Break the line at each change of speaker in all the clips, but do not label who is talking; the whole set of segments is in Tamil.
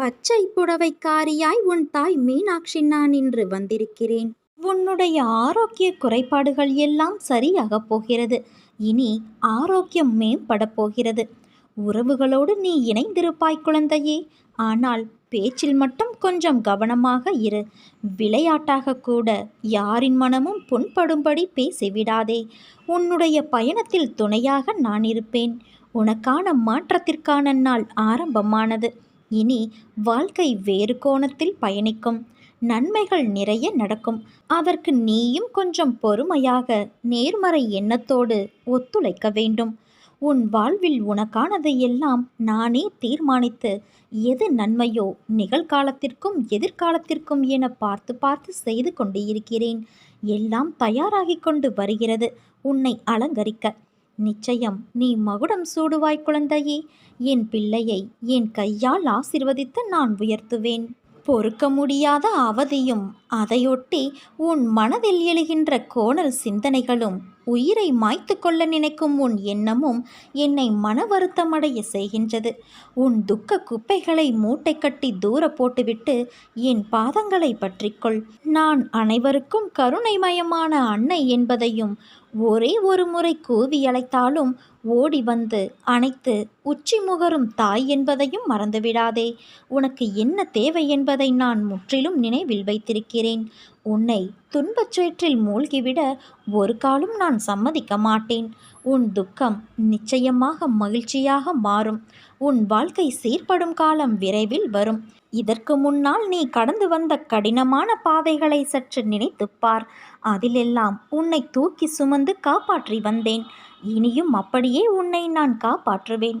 பச்சை புடவைக்காரியாய் உன் தாய் மீனாட்சி நான் இன்று வந்திருக்கிறேன். உன்னுடைய ஆரோக்கிய குறைபாடுகள் எல்லாம் சரியாகப் போகிறது. இனி ஆரோக்கியம் மேம்படப் போகிறது. உறவுகளோடு நீ இணைந்திருப்பாய் குழந்தையே. ஆனால் பேச்சில் மட்டும் கொஞ்சம் கவனமாக இரு. விளையாட்டாக கூட யாரின் மனமும் புண்படும்படி பேசிவிடாதே. உன்னுடைய பயணத்தில் துணையாக நான் இருப்பேன். உனக்கான மாற்றத்திற்கான நாள் ஆரம்பமானது. இனி வாழ்க்கை வேறு கோணத்தில் பயணிக்கும். நன்மைகள் நிறைய நடக்கும். அதற்கு நீயும் கொஞ்சம் பொறுமையாக நேர்மறை எண்ணத்தோடு ஒத்துழைக்க வேண்டும். உன் வாழ்வில் உனக்கானதை எல்லாம் நானே தீர்மானித்து எது நன்மையோ நிகழ்காலத்திற்கும் எதிர்காலத்திற்கும் என பார்த்து பார்த்து செய்து கொண்டு இருக்கிறேன் எல்லாம் தயாராகி கொண்டு வருகிறது. உன்னை அலங்கரிக்க. நிச்சயம் நீ மகுடம் சூடுவாய் குழந்தையே. என் பிள்ளையை என் கையால் ஆசிர்வதித்து நான் உயர்த்துவேன். பொறுக்க முடியாத அவதியும் அதையொட்டி உன் மனதில் எழுகின்ற கோணல் சிந்தனைகளும் உயிரை மாய்த்து கொள்ள நினைக்கும் உன் எண்ணமும் என்னை மன வருத்தமடைய செய்கின்றது. உன் துக்க குப்பைகளை மூட்டை கட்டி தூர போட்டுவிட்டு என் பாதங்களை பற்றிக்கொள். நான் அனைவருக்கும் கருணைமயமான அன்னை என்பதையும் ஒரே ஒரு முறை கூவி அழைத்தாலும் ஓடி வந்து அணைத்து உச்சி முகரும் தாய் என்பதையும் மறந்துவிடாதே. உனக்கு என்ன தேவை என்பதை நான் முற்றிலும் நினைவில் வைத்திருக்கிறேன். உன்னை துன்பச் சேற்றில் மூழ்கிவிட ஒரு காலும் நான் சம்மதிக்க மாட்டேன். உன் துக்கம் நிச்சயமாக மகிழ்ச்சியாக மாறும். உன் வாழ்க்கை சீர்படும் காலம் விரைவில் வரும். இதற்கு முன்னால் நீ கடந்து வந்த கடினமான பாதைகளை சற்று நினைத்துப் பார். அதிலெல்லாம் உன்னை தூக்கி சுமந்து காப்பாற்றி வந்தேன். இனியும் அப்படியே உன்னை நான் காப்பாற்றுவேன்.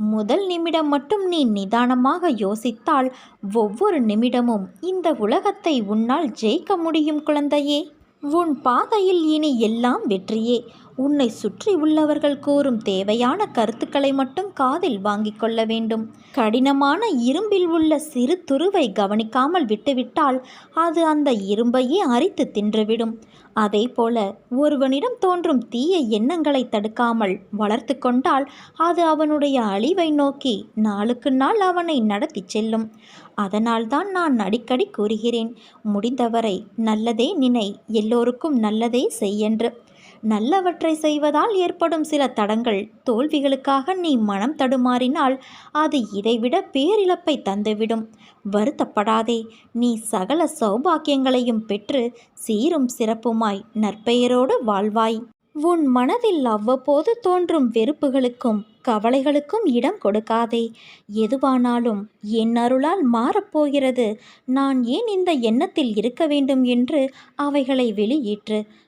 முதல் நிமிடம் மட்டும் நீ நிதானமாக யோசித்தால் ஒவ்வொரு நிமிடமும் இந்த உலகத்தை உன்னால் ஜெயிக்க முடியும் குழந்தையே. உன் பாதையில் இனி எல்லாம் வெற்றியே. உன்னை சுற்றி உள்ளவர்கள் கூறும் தேவையான கருத்துக்களை மட்டும் காதில் வாங்கிக் கொள்ள வேண்டும். கடினமான இரும்பில் உள்ள சிறு துருவை கவனிக்காமல் விட்டுவிட்டால் அது அந்த இரும்பையே அரித்து தின்றுவிடும். அதே போல ஒருவனிடம் தோன்றும் தீய எண்ணங்களை தடுக்காமல் வளர்த்து கொண்டால் அது அவனுடைய அழிவை நோக்கி நாளுக்கு நாள் அவனை நடத்தி செல்லும். அதனால்தான் நான் அடிக்கடி கூறுகிறேன் முடிந்தவரை நல்லதே நினை எல்லோருக்கும் நல்லதே செய்யென்று நல்லவற்றை செய்வதால் ஏற்படும் சில தடங்கள். தோல்விகளுக்காக நீ மனம் தடுமாறினால் அது இதைவிட பேரிழப்பை தந்துவிடும். வருத்தப்படாதே நீ சகல சௌபாக்கியங்களையும் பெற்று சீரும் சிறப்புமாய் நற்பெயரோடு வாழ்வாய். உன் மனதில் அவ்வப்போது தோன்றும் வெறுப்புகளுக்கும் கவலைகளுக்கும் இடம் கொடுக்காதே. எதுவானாலும் என் அருளால் மாறப்போகிறது. நான் ஏன் இந்த எண்ணத்தில் இருக்க வேண்டும் என்று அவைகளை வெளியேற்று.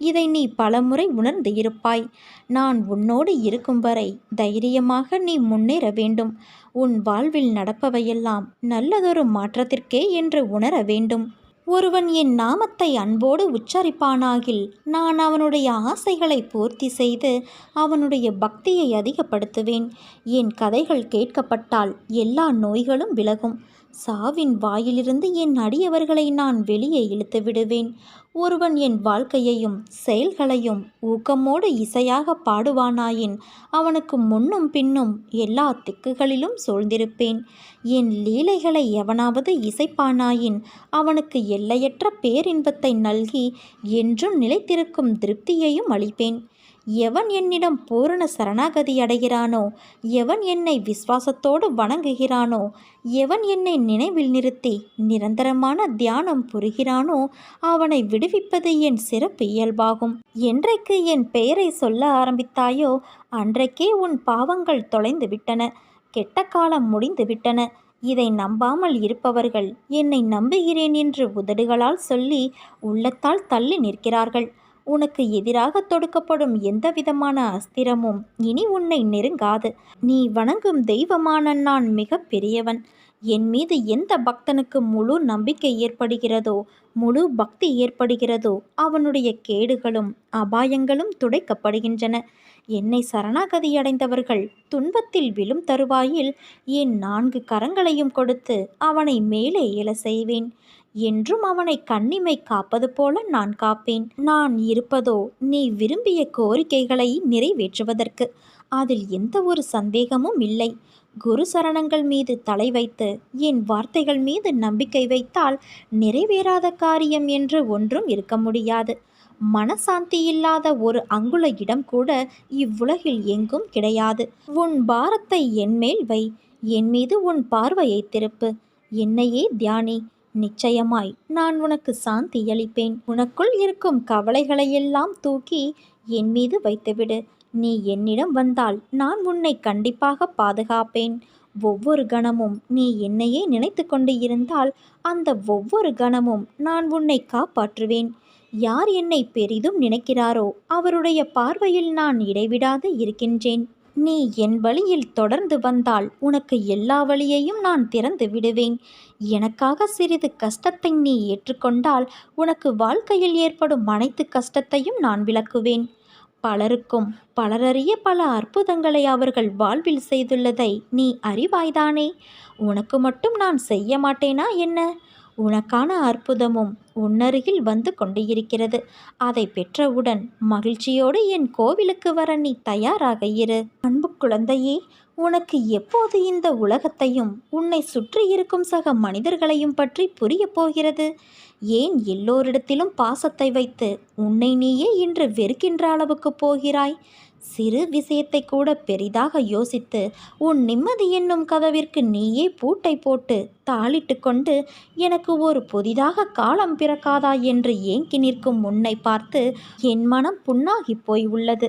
இதை நீ பலமுறை உணர்ந்து இருப்பாய். நான் உன்னோடு இருக்கும் வரை தைரியமாக நீ முன்னேற வேண்டும். உன் வாழ்வில் நடப்பவையெல்லாம் நல்லதொரு மாற்றத்திற்கே என்று உணர வேண்டும். ஒருவன் என் நாமத்தை அன்போடு உச்சரிப்பானாகில் நான் அவனுடைய ஆசைகளை பூர்த்தி செய்து அவனுடைய பக்தியை அதிகப்படுத்துவேன். என் கதைகள் கேட்கப்பட்டால் எல்லா நோய்களும் விலகும். சாவின் வாயிலிருந்து என் அடியவர்களை நான் வெளியே இழுத்து விடுவேன். ஒருவன் என் வாழ்க்கையையும் செயல்களையும் ஊக்கமோடு இசையாக பாடுவானாயின் அவனுக்கு முன்னும் பின்னும் எல்லா திக்குகளிலும் சூழ்ந்திருப்பேன். என் லீலைகளை எவனாவது இசைப்பானாயின் அவனுக்கு எல்லையற்ற பேரின்பத்தை நல்கி என்றும் நிலைத்திருக்கும் திருப்தியையும் அளிப்பேன். எவன் என்னிடம் பூரண சரணாகதி அடைகிறானோ எவன் என்னை விசுவாசத்தோடு வணங்குகிறானோ எவன் என்னை நினைவில் நிறுத்தி நிரந்தரமான தியானம் புரிகிறானோ அவனை விடுவிப்பது என் சிறப்பு இயல்பாகும். என்றைக்கு என் பெயரை சொல்ல ஆரம்பித்தாயோ அன்றைக்கே உன் பாவங்கள் தொலைந்து விட்டன. கெட்ட காலம் முடிந்து விட்டன. இதை நம்பாமல் இருப்பவர்கள் என்னை நம்புகிறேன் என்று உதடுகளால் சொல்லி உள்ளத்தால் தள்ளி நிற்கிறார்கள். உனக்கு எதிராக தொடுக்கப்படும் எந்தவிதமான அஸ்திரமும் இனி உன்னை நெருங்காது. நீ வணங்கும் தெய்வமான நான் மிக பெரியவன். என் மீது எந்த பக்தனுக்கு முழு நம்பிக்கை ஏற்படுகிறதோ முழு பக்தி ஏற்படுகிறதோ அவனுடைய கேடுகளும் அபாயங்களும் துடைக்கப்படுகின்றன. என்னை சரணாகதியடைந்தவர்கள் துன்பத்தில் விழும் தருவாயில் என் நான்கு கரங்களையும் கொடுத்து அவனை மேலே எழ செய்வேன். என்றும் அவனை கண்ணிமை காப்பது போல நான் காப்பேன். நான் இருப்பதோ நீ விரும்பிய கோரிக்கைகளை நிறைவேற்றுவதற்கு அதில் எந்த ஒரு சந்தேகமும் இல்லை. குரு சரணங்கள் மீது தலை வைத்து என் வார்த்தைகள் மீது நம்பிக்கை வைத்தால் நிறைவேறாத காரியம் என்று ஒன்றும் இருக்க முடியாது. மனசாந்தி இல்லாத ஒரு அங்குல இடம் கூட இவ்வுலகில் எங்கும் கிடையாது. உன் பாரத்தை என்மேல் வை. என் மீது உன் பார்வையை திருப்பு. என்னையே தியானி. நிச்சயமாய் நான் உனக்கு சாந்தி அளிப்பேன். உனக்குள் இருக்கும் கவலைகளையெல்லாம் தூக்கி என் மீது வைத்துவிடு. நீ என்னிடம் வந்தால் நான் உன்னை கண்டிப்பாக பாதுகாப்பேன். ஒவ்வொரு கணமும் நீ என்னையே நினைத்து கொண்டு இருந்தால் அந்த ஒவ்வொரு கணமும் நான் உன்னை காப்பாற்றுவேன். யார் என்னை பெரிதும் நினைக்கிறாரோ அவருடைய பார்வையில் நான் இடைவிடாது இருக்கின்றேன். நீ என் வழியில் தொடர்ந்து வந்தால் உனக்கு எல்லா வழியையும் நான் திறந்து விடுவேன். எனக்காக சிறிது கஷ்டத்தை நீ ஏற்றுக்கொண்டால் உனக்கு வாழ்க்கையில் ஏற்படும் அனைத்து கஷ்டத்தையும் நான் விளக்குவேன். பலருக்கும் பலரறிய பல அற்புதங்களை அவர்கள் வாழ்வில் செய்துள்ளதை நீ அறிவாய்தானே? உனக்கு மட்டும் நான் செய்ய மாட்டேனா என்ன? உனக்கான அற்புதமும் உன்னருகில் வந்து கொண்டு இருக்கிறது அதை பெற்றவுடன் மகிழ்ச்சியோடு என் கோவிலுக்கு வர நீ தயாராக இரு. அன்பு குழந்தையே உனக்கு எப்போது இந்த உலகத்தையும் உன்னை சுற்றி இருக்கும் சக மனிதர்களையும் பற்றி புரியப் போகிறது? ஏன் எல்லோரிடத்திலும் பாசத்தை வைத்து உன்னை நீயே இன்று வெறுக்கின்ற அளவுக்கு போகிறாய்? சிறு விஷயத்தை கூட பெரிதாக யோசித்து உன் நிம்மதி என்னும் கதவிற்கு நீயே பூட்டை போட்டு தாளிட்டு கொண்டு எனக்கு ஒரு புதிதாக காலம் பிறக்காதா? என்று ஏங்கி நிற்கும் உன்னை பார்த்து என் மனம் புண்ணாகி போய் உள்ளது.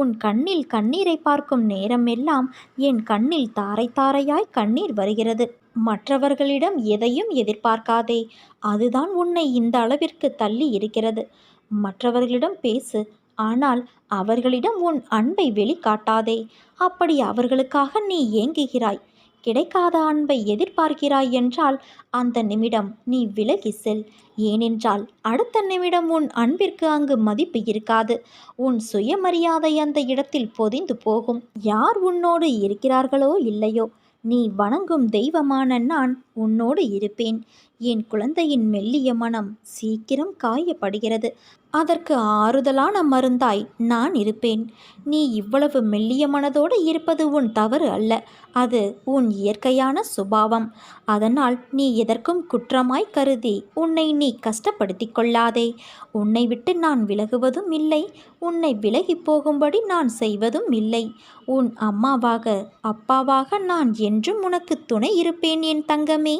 உன் கண்ணில் கண்ணீரை பார்க்கும் நேரமெல்லாம் என் கண்ணில் தாரை தாரையாய் கண்ணீர் வருகிறது. மற்றவர்களிடம் எதையும் எதிர்பார்க்காதே. அதுதான் உன்னை இந்த அளவிற்கு தள்ளி இருக்கிறது. மற்றவர்களிடம் பேசு. ஆனால் அவர்களிடம் உன் அன்பை வெளிக்காட்டாதே. அப்படி அவர்களுக்காக நீ ஏங்குகிறாய். கிடைக்காத அன்பை எதிர்பார்க்கிறாய் என்றால் அந்த நிமிடம் நீ விலகி செல். ஏனென்றால் அடுத்த நிமிடம் உன் அன்பிற்கு அங்கு மதிப்பு இருக்காது. உன் சுயமரியாதை அந்த இடத்தில் பொதிந்து போகும். யார் உன்னோடு இருக்கிறார்களோ இல்லையோ நீ வணங்கும் தெய்வமான நான் உன்னோடு இருப்பேன். என் குழந்தையின் மெல்லிய மனம் சீக்கிரம் காயப்படுகிறது. அதற்கு ஆறுதலான மருந்தாய் நான் இருப்பேன். நீ இவ்வளவு மெல்லிய மனதோடு இருப்பது உன் தவறு அல்ல. அது உன் இயற்கையான சுபாவம். அதனால் நீ எதற்கும் குற்றமாய் கருதி உன்னை நீ கஷ்டப்படுத்தி கொள்ளாதே. உன்னை விட்டு நான் விலகுவதும் இல்லை. உன்னை விலகி போகும்படி நான் செய்வதும் இல்லை. உன் அம்மாவாக அப்பாவாக நான் என்றும் உனக்கு துணை இருப்பேன் என் தங்கமே.